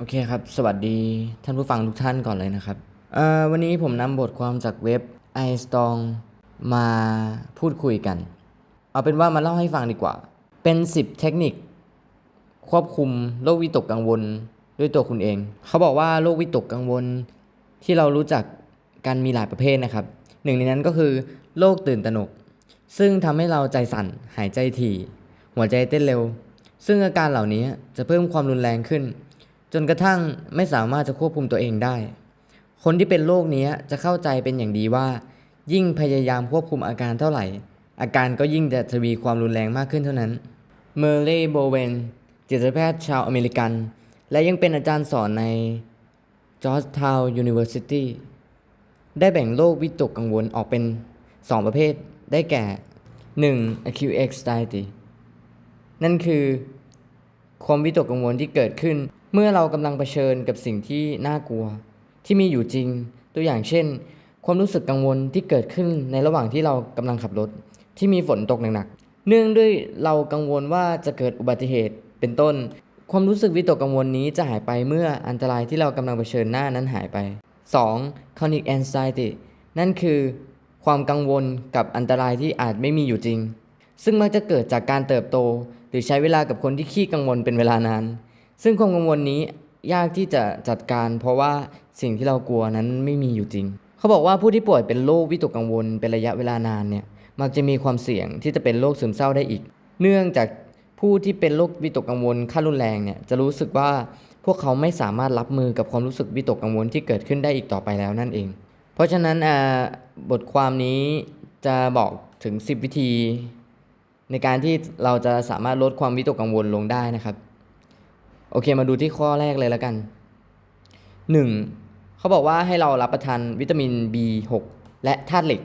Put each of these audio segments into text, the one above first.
โอเคครับ สวัสดีท่านผู้ฟังทุกท่านก่อนเลยนะครับ วันนี้ผมนำบทความจากเว็บ i s t o n g มาพูดคุยกัน เอาเป็นว่ามาเล่าให้ฟังดีกว่า เป็น 10 เทคนิค ควบคุมโรควิตกกังวลด้วยตัวคุณเอง เขาบอกว่าโรควิตกกังวลที่เรารู้จักกันมีหลายประเภทนะครับ หนึ่งในนั้นก็คือโรคตื่นตระหนก ซึ่งทำให้เราใจสั่น หายใจถี่ หัวใจเต้นเร็ว ซึ่งอาการเหล่านี้จะเพิ่มความรุนแรงขึ้น จนกระทั่งไม่สามารถจะควบคุมตัวเองได้ คนที่เป็นโรคนี้จะเข้าใจเป็นอย่างดีว่า ยิ่งพยายามควบคุมอาการเท่าไหร่ อาการก็ยิ่งจะทวีความรุนแรงมากขึ้นเท่านั้น เมอร์เลย์โบเวนจิตแพทย์ชาวอเมริกัน และยังเป็นอาจารย์สอนใน Georgetown University ได้แบ่งโรควิตกกังวลออกเป็น 2 ประเภท ได้แก่ 1. acute anxiety นั่นคือความวิตกกังวลที่เกิดขึ้น เมื่อเรากำลังเผชิญกับสิ่งที่น่ากลัว ที่มีอยู่จริง ตัวอย่างเช่น ความรู้สึกกังวลที่เกิดขึ้นในระหว่างที่เรากำลังขับรถ ที่มีฝนตกหนักๆเนื่องด้วยเรากังวลว่าจะเกิดอุบัติเหตุเป็นต้น ความรู้สึกวิตกกังวลนี้จะหายไปเมื่ออันตรายที่เรากำลังเผชิญหน้านั้นหายไป 2. chronic anxiety นั่นคือ ความกังวลกับอันตรายที่อาจไม่มีอยู่จริง ซึ่งมักจะเกิดจากการเติบโต หรือใช้เวลากับคนที่ขี้กังวลเป็นเวลานาน ซึ่งความกังวลนี้ยากที่จะจัดการ เพราะว่าสิ่งที่เรากลัวนั้นไม่มีอยู่จริง เขาบอกว่าผู้ที่ป่วยเป็นโรควิตกกังวลเป็นระยะเวลานานเนี่ยมักจะมีความเสี่ยงที่จะเป็นโรคซึมเศร้าได้อีก เนื่องจากผู้ที่เป็นโรควิตกกังวลขั้นรุนแรงเนี่ยจะรู้สึกว่าพวกเขาไม่สามารถรับมือกับความรู้สึกวิตกกังวลที่เกิดขึ้นได้อีกต่อไปแล้วนั่นเอง เพราะฉะนั้นอ่าบทความนี้จะบอกถึง 10 วิธี ในการที่เราจะสามารถลดความวิตกกังวลลงได้นะครับ โอเคมาดูที่ข้อแรกเลยแล้วกัน 1. เขาบอกว่าให้เรารับประทานวิตามิน B6 และธาตุเหล็ก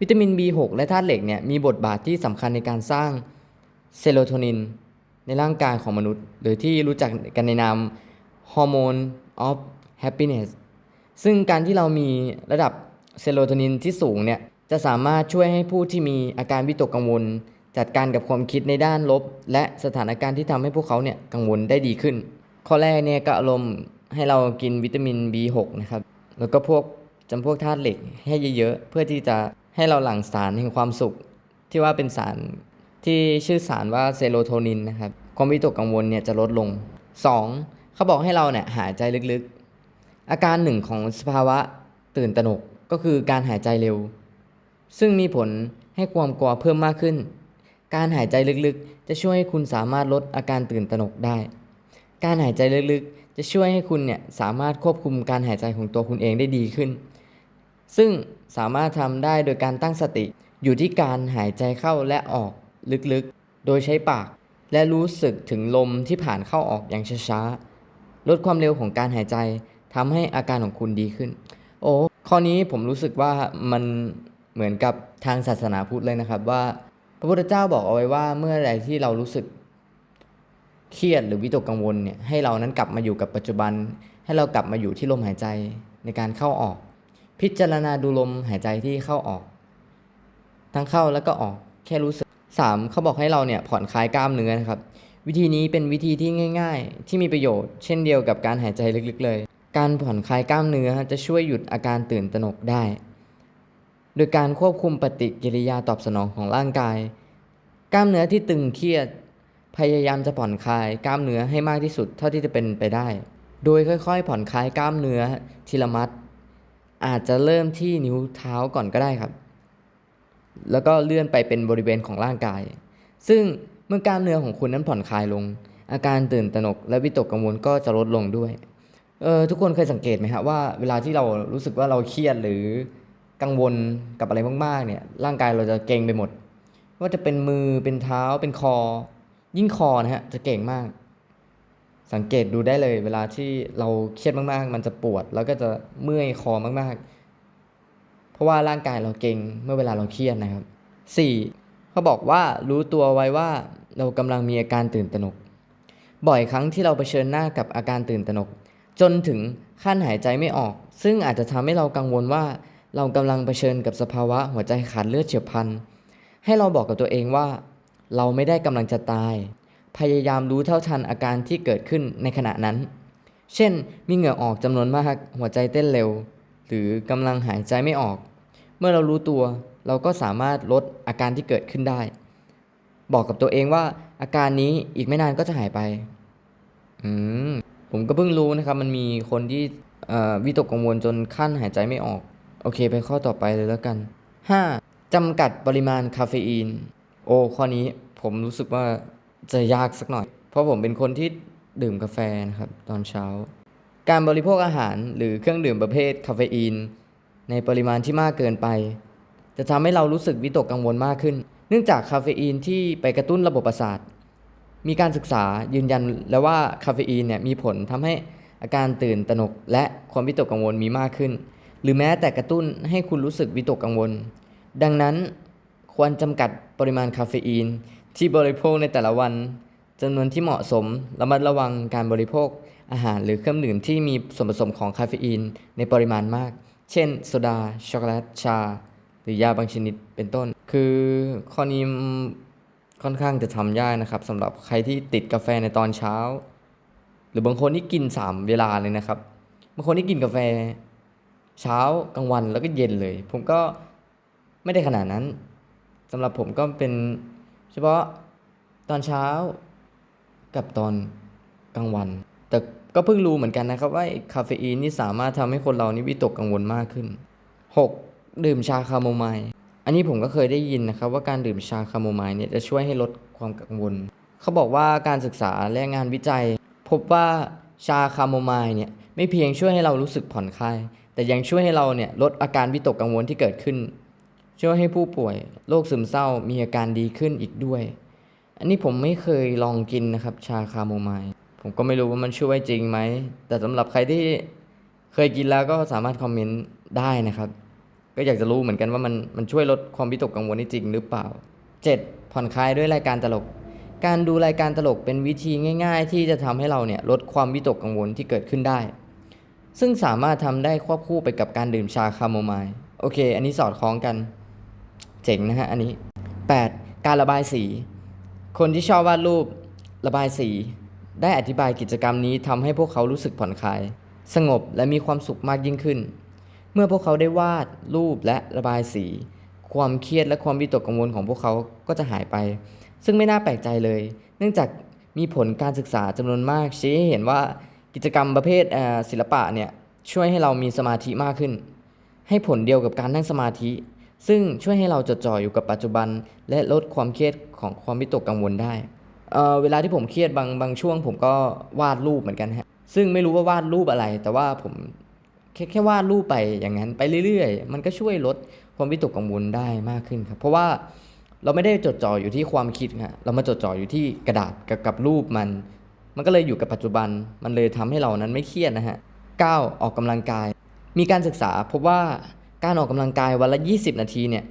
วิตามิน B6 และธาตุเหล็กเนี่ยมีบทบาทที่สำคัญในการสร้างเซโรโทนินในร่างกายของมนุษย์ หรือที่รู้จักกันในนามฮอร์โมน of happiness ซึ่งการที่เรามีระดับเซโรโทนินที่สูงเนี่ยจะสามารถช่วยให้ผู้ที่มีอาการวิตกกังวล จัดการกับความคิดในด้านลบ และสถานการณ์ที่ทำให้พวกเขาเนี่ยกังวลได้ดีขึ้น ข้อแรกเนี่ยก็อารมณ์ให้เรากินวิตามิน B6 นะครับ แล้วก็พวกจำพวกธาตุเหล็กให้เยอะๆ เพื่อที่จะให้เราหลั่งสารแห่งความสุข ที่ว่าเป็นสารที่ชื่อสารว่าเซโรโทนินนะครับ ความวิตกกังวลเนี่ยจะลดลง 2. เขาบอกให้เราเนี่ยหายใจลึกๆ อาการหนึ่งของสภาวะตื่นตระหนกก็คือการหายใจเร็ว ซึ่งมีผลให้ความกลัวเพิ่มมากขึ้น การหายใจลึกๆ จะช่วยให้คุณสามารถลดอาการตื่นตระหนกได้ การหายใจลึกๆ จะช่วยให้คุณเนี่ยสามารถควบคุมการหายใจของตัวคุณเองได้ดีขึ้น ซึ่งสามารถทำได้โดยการตั้งสติอยู่ที่การหายใจเข้าและออกลึกๆ โดยใช้ปาก และรู้สึกถึงลมที่ผ่านเข้าออกอย่างช้าๆ ลดความเร็วของการหายใจทำให้อาการของคุณดีขึ้น โอ้ข้อนี้ผมรู้สึกว่ามันเหมือนกับทางศาสนาพุทธเลยนะครับว่า พระพุทธเจ้าบอกเอาไว้ว่าเมื่อใดที่เรารู้สึกเครียดหรือวิตกกังวลเนี่ยให้เรานั้นกลับมาอยู่กับปัจจุบัน ให้เรากลับมาอยู่ที่ลมหายใจในการเข้าออก พิจารณาดูลมหายใจที่เข้าออก ทั้งเข้าแล้วก็ออกแค่รู้สึก 3. เขาบอกให้เราเนี่ยผ่อนคลายกล้ามเนื้อนะครับวิธีนี้เป็นวิธีที่ง่าย ๆ ที่มีประโยชน์ เช่นเดียวกับการหายใจลึกๆเลย การผ่อนคลายกล้ามเนื้อจะช่วยหยุดอาการตื่นตระหนกได้ โดยการควบคุมปฏิกิริยาตอบสนองของร่างกาย กล้ามเนื้อที่ตึงเครียด พยายามจะผ่อนคลายกล้ามเนื้อให้มากที่สุดเท่าที่จะเป็นไปได้ โดยค่อยๆ ผ่อนคลายกล้ามเนื้อทีละมัด อาจจะเริ่มที่นิ้วเท้าก่อนก็ได้ครับ แล้วก็เลื่อนไปเป็นบริเวณของร่างกาย ซึ่งเมื่อกล้ามเนื้อของคุณนั้นผ่อนคลายลง อาการตื่นตระหนกและวิตกกังวลก็จะลดลงด้วยเออทุกคนเคยสังเกตไหมฮะว่าเวลาที่เรารู้สึกว่าเราเครียดหรือ กังวลกับอะไรมากๆเนี่ยร่างกายเราจะเกรงไปหมด ว่าจะเป็นมือเป็นเท้าเป็นคอ ยิ่งคอนะฮะจะเก่งมาก สังเกตดูได้เลย เวลาที่เราเครียดมากๆ มันจะปวด แล้วก็จะเมื่อยคอมากๆ เพราะว่าร่างกายเราเกรงเมื่อเวลาเราเครียดนะครับ 4. เขาบอกว่ารู้ตัวไว้ว่าเรากำลังมีอาการตื่นตระหนก บ่อยครั้งที่เราเผชิญหน้ากับอาการตื่นตระหนก จนถึงขั้นหายใจไม่ออก ซึ่งอาจจะทำให้เรากังวลว่า เรากำลังเผชิญกับสภาวะหัวใจขาดเลือดเฉียบพลัน ให้เราบอกกับตัวเองว่า เราไม่ได้กำลังจะตาย พยายามรู้เท่าทันอาการที่เกิดขึ้นในขณะนั้น เช่น มีเหงื่อออกจำนวนมาก หัวใจเต้นเร็ว หรือกำลังหายใจไม่ออก เมื่อเรารู้ตัว เราก็สามารถลดอาการที่เกิดขึ้นได้ บอกกับตัวเองว่า อาการนี้อีกไม่นานก็จะหายไป อืม ผมก็เพิ่งรู้นะครับ มันมีคนที่วิตกกังวลจนขั้นหายใจไม่ออก โอเคไปข้อต่อไปเลยแล้วกัน 5. จำกัดปริมาณคาเฟอีน โอ้ข้อนี้ผมรู้สึกว่าจะยากสักหน่อย เพราะผมเป็นคนที่ดื่มกาแฟนะครับตอนเช้า การบริโภคอาหารหรือเครื่องดื่มประเภทคาเฟอีน ในปริมาณที่มากเกินไป จะทำให้เรารู้สึกวิตกกังวลมากขึ้น เนื่องจากคาเฟอีนที่ไปกระตุ้นระบบประสาท มีการศึกษายืนยันแล้วว่าคาเฟอีนเนี่ยมีผลทำให้อาการตื่นตระหนกและความวิตกกังวลมีมากขึ้น หรือแม้แต่กระตุ้นให้คุณรู้สึกวิตกกังวล ดังนั้นควรจำกัดปริมาณคาเฟอีน ที่บริโภคในแต่ละวันจำนวนที่เหมาะสมระมัดระวังการบริโภคอาหารหรือเครื่องดื่มที่มีส่วนผสมของคาเฟอีนในปริมาณมาก เช่น โซดา ช็อกโกแลต ชา หรือยาบางชนิดเป็นต้น คือข้อนี้ค่อนข้างจะทำยากนะครับสำหรับใครที่ติดกาแฟในตอนเช้า หรือบางคนที่กิน 3 เวลาเลยนะครับ บางคนที่กินกาแฟ เช้ากลางวันแล้วก็เย็นเลย ผมก็ไม่ได้ขนาดนั้นสำหรับผมก็เป็นเฉพาะตอนเช้ากับตอนกลางวัน แต่ก็เพิ่งรู้เหมือนกันนะครับว่าคาเฟอีนนี่สามารถทำให้คนเรานี่วิตกกังวลมากขึ้น 6. ดื่มชาคาโมไมล์อันนี้ผมก็เคยได้ยินนะครับว่าการดื่มชาคาโมไมล์เนี่ยจะช่วยให้ลดความกังวล เขาบอกว่าการศึกษาและงานวิจัย พบว่าชาคาโมไมล์เนี่ยไม่เพียงช่วยให้เรารู้สึกผ่อนคลาย แต่ยังช่วยให้เราเนี่ยลดอาการวิตกกังวลที่เกิดขึ้น ช่วยให้ผู้ป่วยโรคซึมเศร้ามีอาการดีขึ้นอีกด้วย อันนี้ผมไม่เคยลองกินนะครับ ชาคาโมไมล์ผมก็ไม่รู้ว่ามันช่วยจริงไหม แต่สำหรับใครที่เคยกินแล้วก็สามารถคอมเมนต์ได้นะครับ ก็อยากจะรู้เหมือนกันว่ามันมันช่วยลดความวิตกกังวลได้จริงหรือเปล่า 7. ผ่อนคลายด้วยรายการตลก การดูรายการตลกเป็นวิธีง่าย ๆ ที่จะทำให้เราเนี่ยลดความวิตกกังวลที่เกิดขึ้นได้ ซึ่งสามารถทำได้ควบคู่ไปกับการดื่มชาคาโมไมล์โอเค อันนี้สอดคล้องกัน เจ๋งนะฮะอันนี้ 8. การระบายสี คนที่ชอบวาดรูประบายสี ได้อธิบายกิจกรรมนี้ทำให้พวกเขารู้สึกผ่อนคลาย สงบและมีความสุขมากยิ่งขึ้น เมื่อพวกเขาได้วาดรูปและระบายสี ความเครียดและความวิตกกังวลของพวกเขาก็จะหายไป ซึ่งไม่น่าแปลกใจเลย เนื่องจากมีผลการศึกษาจำนวนมากชี้ให้เห็นว่า กิจกรรมประเภทศิลปะเนี่ยช่วยให้เรามีสมาธิมากขึ้น ให้ผลเดียวกับการนั่งสมาธิ ซึ่งช่วยให้เราจดจ่ออยู่กับปัจจุบัน และลดความเครียดของความวิตกกังวลได้เเวลาที่ผมเครียดบางบางช่วง ผมก็วาดรูปเหมือนกันฮะซึ่งไม่รู้ว่าวาดรูปอะไร แต่ว่าผมแค่แค่วาดรูปไปอย่างนั้นไปเรื่อยๆ มันก็ช่วยลดความวิตกกังวลได้มากขึ้นครับเพราะว่าเราไม่ได้จดจ่ออยู่ที่ความคิดฮะเรามาจดจ่ออยู่ที่กระดาษกับกับรูปมัน มันก็เลยอยู่กับปัจจุบัน มันเลยทำให้เรานั้นไม่เครียดนะฮะ 9. ออกกำลังกาย มีการศึกษาพบว่าการออกกำลังกายวันละ 20 นาทีเนี่ย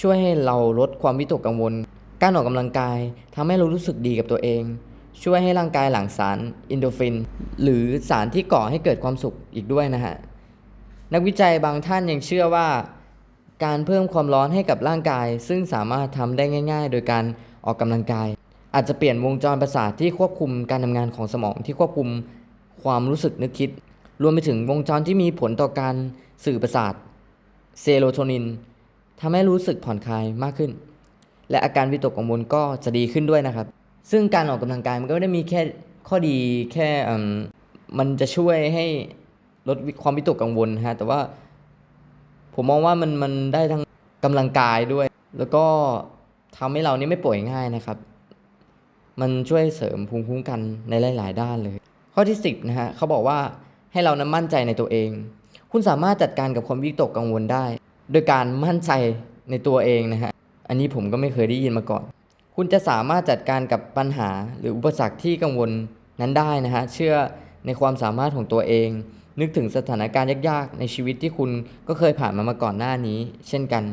ช่วยให้เราลดความวิตกกังวล การออกกำลังกายทำให้เรารู้สึกดีกับตัวเอง ช่วยให้ร่างกายหลั่งสารอินโดฟิน หรือสารที่ก่อให้เกิดความสุขอีกด้วยนะฮะ นักวิจัยบางท่านยังเชื่อว่า การเพิ่มความร้อนให้กับร่างกาย ซึ่งสามารถทำได้ง่าย ๆ โดยการออกกำลังกาย อาจจะเปลี่ยนวงจรประสาทที่ควบคุมการทำงานของสมองที่ควบคุมความรู้สึกนึกคิด รวมไปถึงวงจรที่มีผลต่อการสื่อประสาทเซโรโทนินทำให้รู้สึกผ่อนคลายมากขึ้น และอาการวิตกกังวลก็จะดีขึ้นด้วยนะครับ ซึ่งการออกกำลังกายมันก็ไม่ได้มีแค่ข้อดีแค่มันจะช่วยให้ลดความวิตกกังวลฮะแต่ว่าผมมองว่ามันมันได้ทั้งกำลังกายด้วย แล้วก็ทำให้เรานี่ไม่ป่วยง่ายนะครับ มันช่วยเสริมภูมิคุ้มกันในหลาย ๆ ด้านเลย ข้อที่ 10นะฮะเขาบอกว่าให้เรานั้นมั่นใจในตัวเอง คุณสามารถจัดการกับความวิตกกังวลได้ โดยการมั่นใจในตัวเองนะฮะอันนี้ผมก็ไม่เคยได้ยินมาก่อน คุณจะสามารถจัดการกับปัญหาหรืออุปสรรคที่กังวลนั้นได้นะฮะเชื่อในความสามารถของตัวเอง นึกถึงสถานการณ์ยาก ๆ ในชีวิตที่คุณก็เคยผ่านมามาก่อนหน้านี้ เช่นกัน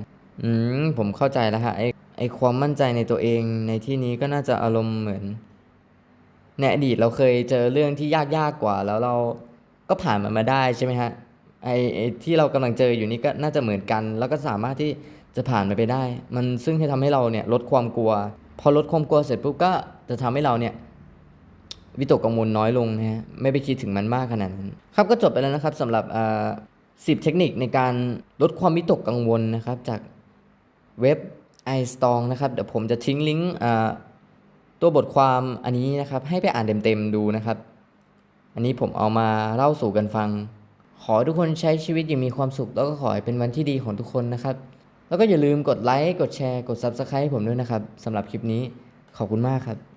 อืมผมเข้าใจแล้วฮะไอไอความมั่นใจในตัวเองในที่นี้ก็น่าจะอารมณ์เหมือนในอดีตเราเคยเจอเรื่องที่ยากยากกว่า แล้วเราก็ผ่านมันมาได้ใช่ไหมฮะไอไอที่เรากำลังเจออยู่นี่ก็น่าจะเหมือนกัน แล้วก็สามารถที่จะผ่านมันไปได้ มันซึ่งให้ทำให้เราเนี่ยลดความกลัว พอลดความกลัวเสร็จปุ๊บก็จะทำให้เราเนี่ยวิตกกังวลน้อยลงนะฮะไม่ไปคิดถึงมันมากขนาดนั้นครับก็จบไปแล้วนะครับสำหรับอ่าสิบเทคนิคในการลดความวิตกกังวลนะครับจาก เว็บ iStong นะครับเดี๋ยวผมจะทิ้งลิงก์ตัวบทความอันนี้นะครับให้ไปอ่านเต็มๆดูนะครับ อันนี้ผมเอามาเล่าสู่กันฟัง ขอทุกคนใช้ชีวิตอย่างมีความสุข แล้วก็ขอให้เป็นวันที่ดีของทุกคนนะครับ แล้วก็อย่าลืมกดไลค์กดแชร์กด Subscribe ให้ผมด้วยนะครับสำหรับคลิปนี้ขอบคุณมากครับ